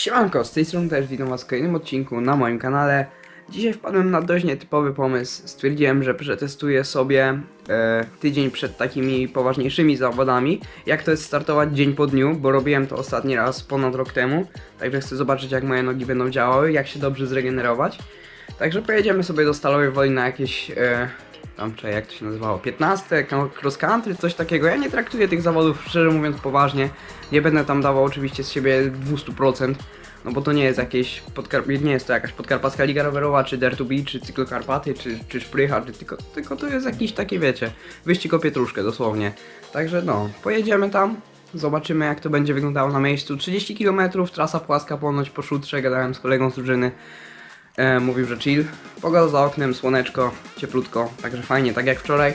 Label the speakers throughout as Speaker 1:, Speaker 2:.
Speaker 1: Siemanko, z tej strony też witam was w kolejnym odcinku na moim kanale. Dzisiaj wpadłem na dość nietypowy pomysł. Stwierdziłem, że przetestuję sobie e, tydzień przed takimi poważniejszymi zawodami, jak to jest startować dzień po dniu, bo robiłem to ostatni raz ponad rok temu. Także chcę zobaczyć jak moje nogi będą działały, jak się dobrze zregenerować. Także pojedziemy sobie do Stalowej Woli na jakieś... E, tam, czy jak to się nazywało, 15, cross country, coś takiego. Ja nie traktuję tych zawodów, szczerze mówiąc, poważnie. Nie będę tam dawał oczywiście z siebie 200%, no bo to nie jest jakieś, podkar- nie jest to jakaś podkarpacka liga rowerowa, czy Dare to Be, czy Cyklokarpaty, czy, czy Szprycha, czy tylko, tylko to jest jakiś taki, wiecie, wyścig o pietruszkę dosłownie. Także no, pojedziemy tam, zobaczymy jak to będzie wyglądało na miejscu. 30 km, trasa płaska ponoć po szutrze, gadałem z kolegą z drużyny. E, mówił, że chill. Pogoda za oknem, słoneczko, cieplutko, także fajnie, tak jak wczoraj.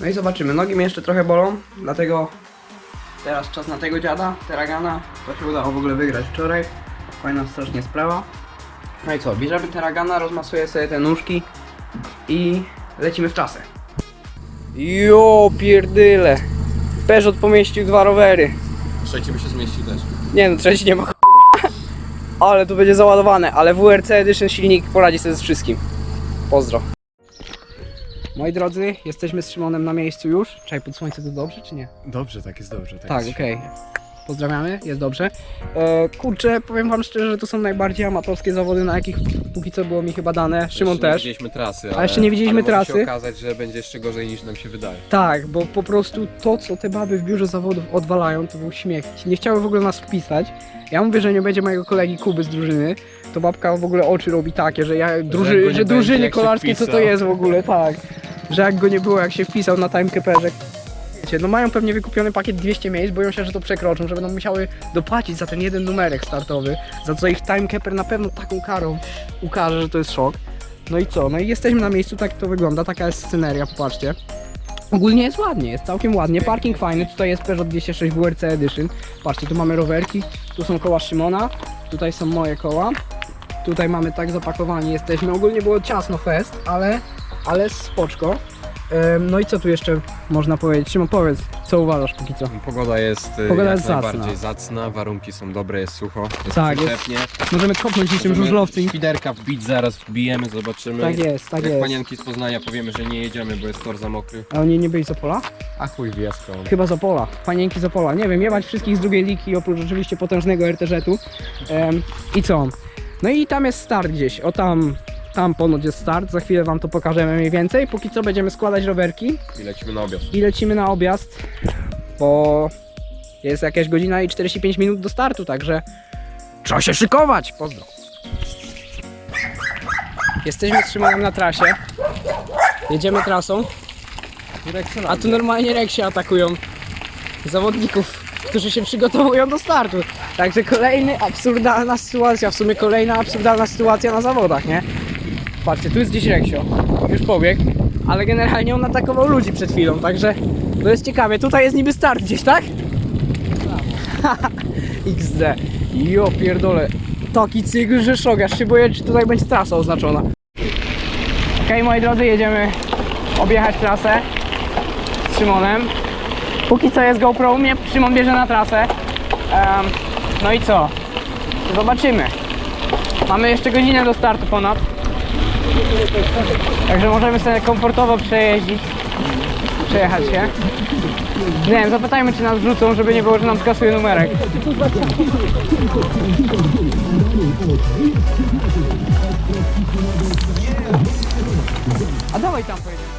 Speaker 1: No i zobaczymy. Nogi mnie jeszcze trochę bolą, dlatego teraz czas na tego dziada, Teragana. To się udało w ogóle wygrać wczoraj. Fajna strasznie sprawa. No i co, bierzemy Teragana, rozmasuję sobie te nóżki i lecimy w czasę. Jo, pierdyle. Peugeot pomieścił dwa rowery.
Speaker 2: Trzeci by się zmieścił też.
Speaker 1: Nie no, trzeci nie ma. Ale tu będzie załadowane, ale WRC Edition silnik poradzi sobie z wszystkim. Pozdro. Moi drodzy, jesteśmy z Szymonem na miejscu już. Czekaj, pod słońce to dobrze, czy nie?
Speaker 2: Dobrze, tak jest dobrze.
Speaker 1: Tak, okej. Pozdrawiamy, jest dobrze. E, kurczę, powiem wam szczerze, że to są najbardziej amatorskie zawody, na jakich póki co było mi chyba dane. Szymon
Speaker 2: jeszcze Nie
Speaker 1: też.
Speaker 2: widzieliśmy trasy,
Speaker 1: A jeszcze nie widzieliśmy
Speaker 2: ale może
Speaker 1: trasy.
Speaker 2: się okazać, że będzie jeszcze gorzej niż nam się wydaje.
Speaker 1: Tak, bo po prostu to, co te baby w biurze zawodów odwalają, to był śmiech. Nie chciały w ogóle nas wpisać. Ja mówię, że nie będzie mojego kolegi Kuby z drużyny. To babka w ogóle oczy robi takie, że ja druży,
Speaker 2: nie
Speaker 1: że
Speaker 2: będzie,
Speaker 1: drużyny
Speaker 2: jak się
Speaker 1: kolarskie, co to jest w ogóle, tak. Że jak go nie było, jak się wpisał na timekeeperze. Wiecie, No mają pewnie wykupiony pakiet 200 miejsc, boją się, że to przekroczą, że będą musiały dopłacić za ten jeden numerek startowy, za co ich timekeeper na pewno taką karą ukaże, że to jest szok. No i co? No i jesteśmy na miejscu, tak to wygląda, taka jest sceneria, popatrzcie. Ogólnie jest ładnie, jest całkiem ładnie, parking fajny, tutaj jest Peugeot 206 WRC Edition. Patrzcie, tu mamy rowerki, tu są koła Szymona, tutaj są moje koła. Tutaj mamy tak zapakowani jesteśmy, ogólnie było ciasno fest, ale, ale spoczko. No i co tu jeszcze można powiedzieć? Szymon, powiedz, co uważasz póki co?
Speaker 2: Pogoda jest e,
Speaker 1: Pogoda
Speaker 2: jak
Speaker 1: jest zacna.
Speaker 2: najbardziej zacna, warunki są dobre, jest sucho, jest
Speaker 1: Tak, jest-
Speaker 2: przyczepnie.
Speaker 1: Możemy kopnąć niczym
Speaker 2: Możemy
Speaker 1: żużlowcy.
Speaker 2: Świderka wbić, zaraz wbijemy, zobaczymy.
Speaker 1: Tak jest, tak
Speaker 2: Jak
Speaker 1: jest.
Speaker 2: panienki z Poznania powiemy, że nie jedziemy, bo jest tor za mokry.
Speaker 1: A oni nie byli z Opola?
Speaker 2: A chuj wie skąd.
Speaker 1: Chyba z Opola, panienki z Opola. Nie wiem, jebać wszystkich z drugiej ligi, oprócz oczywiście potężnego RTŻ-u. Em, I co? No i tam jest start gdzieś, o tam, tam ponoć jest start, za chwilę wam to pokażemy mniej więcej. Póki co będziemy składać rowerki
Speaker 2: I lecimy na objazd.
Speaker 1: i lecimy na objazd, bo jest jakaś godzina i 45 minut do startu, także trzeba się szykować. Pozdro. Jesteśmy z Szymonem na trasie. Jedziemy trasą. A tu normalnie reksie atakują zawodników, którzy się przygotowują do startu. Także kolejny absurdalna sytuacja, w sumie kolejna absurdalna sytuacja na zawodach, nie? Patrzcie, tu jest gdzieś Reksio, już pobiegł, ale generalnie on atakował ludzi przed chwilą, także to jest ciekawie. Tutaj jest niby start gdzieś, tak? XD. Jo pierdolę. Taki cykl, że szok, aż się boję, czy tutaj będzie trasa oznaczona. Okej, moi drodzy, jedziemy objechać trasę z Szymonem. Póki co jest GoPro u mnie, Szymon bierze na trasę. Em, no i co? Zobaczymy. Mamy jeszcze godzinę do startu ponad. Także możemy sobie komfortowo przejeździć. Przejechać się. Nie wiem, zapytajmy czy nas wrzucą, żeby nie było, że nam skasuje numerek. A dawaj tam pojedziemy.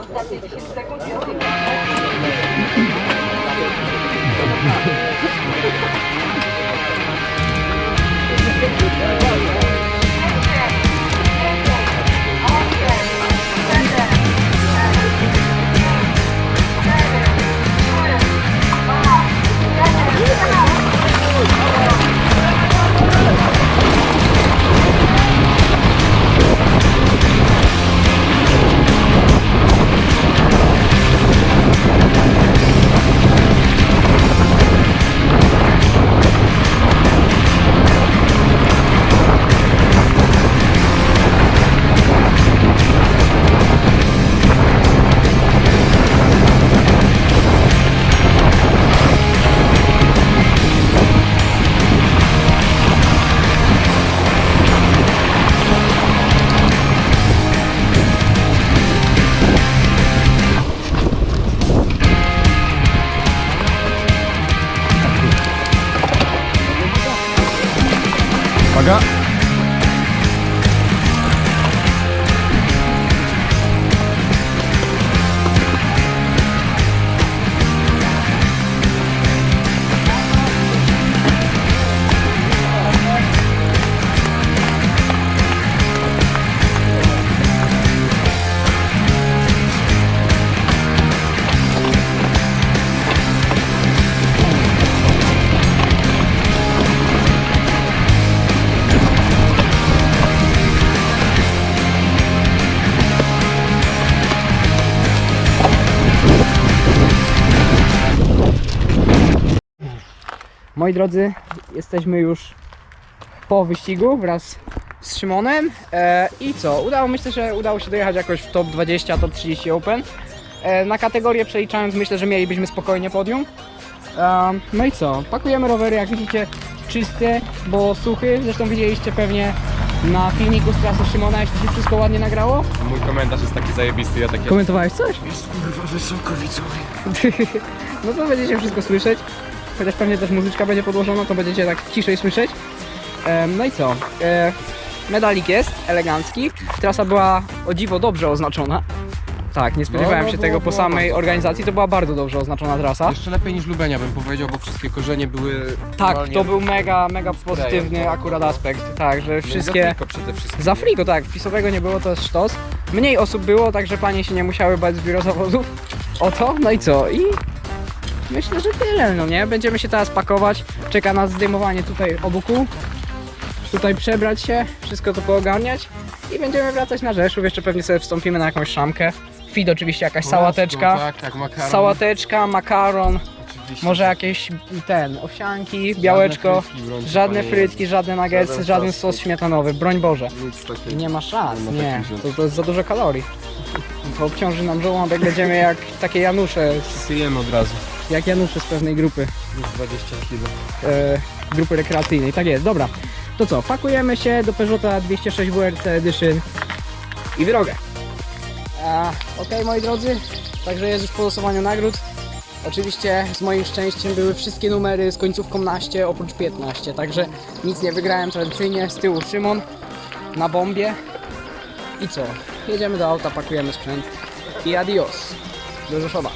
Speaker 3: Ostatnie 10 sekund i
Speaker 1: Moi drodzy, jesteśmy już po wyścigu wraz z Szymonem. E, I co? Udało myślę, że udało się dojechać jakoś w top 20, top 30 Open. E, na kategorię przeliczając myślę, że mielibyśmy spokojnie podium. E, no i co? Pakujemy rowery, jak widzicie, czyste, bo suchy. Zresztą widzieliście pewnie na filmiku z trasy Szymona, jak to się wszystko ładnie nagrało.
Speaker 2: Mój komentarz jest taki zajebisty, ja takie...
Speaker 1: Komentowałeś coś? Jest kurwa wysoko widzowie. no to będziecie wszystko słyszeć. Chociaż pewnie też muzyczka będzie podłożona, to będziecie tak ciszej słyszeć. No i co? E, medalik jest, elegancki. Trasa była o dziwo dobrze oznaczona. Tak, nie spodziewałem
Speaker 2: no,
Speaker 1: się
Speaker 2: było-
Speaker 1: tego po
Speaker 2: było
Speaker 1: samej
Speaker 2: bardzo.
Speaker 1: organizacji. To była bardzo dobrze oznaczona trasa.
Speaker 2: Jeszcze lepiej niż Lubenia bym powiedział, bo wszystkie korzenie były...
Speaker 1: Tak,
Speaker 2: normalnie-
Speaker 1: to był mega, mega pozytywny akurat aspekt. Tak, że
Speaker 2: No i
Speaker 1: wszystkie...
Speaker 2: przede wszystkim.
Speaker 1: Za friko, tak, wpisowego nie było, to jest sztos. Mniej osób było, także panie się nie musiały bać z biura zawodów. O to, no i co? I myślę, że tyle, no nie? Będziemy się teraz pakować. Czeka nas zdejmowanie tutaj obuku. Tutaj przebrać się, wszystko to poogarniać i będziemy wracać na Rzeszów. Jeszcze pewnie sobie wstąpimy na jakąś szamkę. Fit oczywiście jakaś sałateczka.
Speaker 2: Tak, jak makaron.
Speaker 1: Sałateczka, makaron,
Speaker 2: Oczywiście.
Speaker 1: może jakieś ten, owsianki, białeczko.
Speaker 2: frytki,
Speaker 1: Żadne
Speaker 2: panie
Speaker 1: frytki, żadne nuggetsy,
Speaker 2: Żaden
Speaker 1: żaden
Speaker 2: sos.
Speaker 1: sos śmietanowy, broń Boże.
Speaker 2: Nic takiego.
Speaker 1: Nie ma szans,
Speaker 2: Nie ma
Speaker 1: nie.
Speaker 2: takich
Speaker 1: To,
Speaker 2: rzeczy.
Speaker 1: to jest za dużo kalorii. To obciąży nam żołądek, będziemy jak takie Janusze, z,
Speaker 2: Syjemy od razu.
Speaker 1: Jak Janusze z pewnej grupy,
Speaker 2: Już 20 kg.
Speaker 1: e, grupy rekreacyjnej. Tak jest, dobra. To co, pakujemy się do Peugeota 206 WRC Edition i w drogę. A, Okej moi drodzy, także jest już po losowaniu nagród. Oczywiście z moim szczęściem były wszystkie numery z końcówką naście oprócz 15, także nic nie wygrałem tradycyjnie. Z tyłu Szymon na bombie. I co? Jedziemy do auta, pakujemy sprzęt i adios. Do Rzeszowa.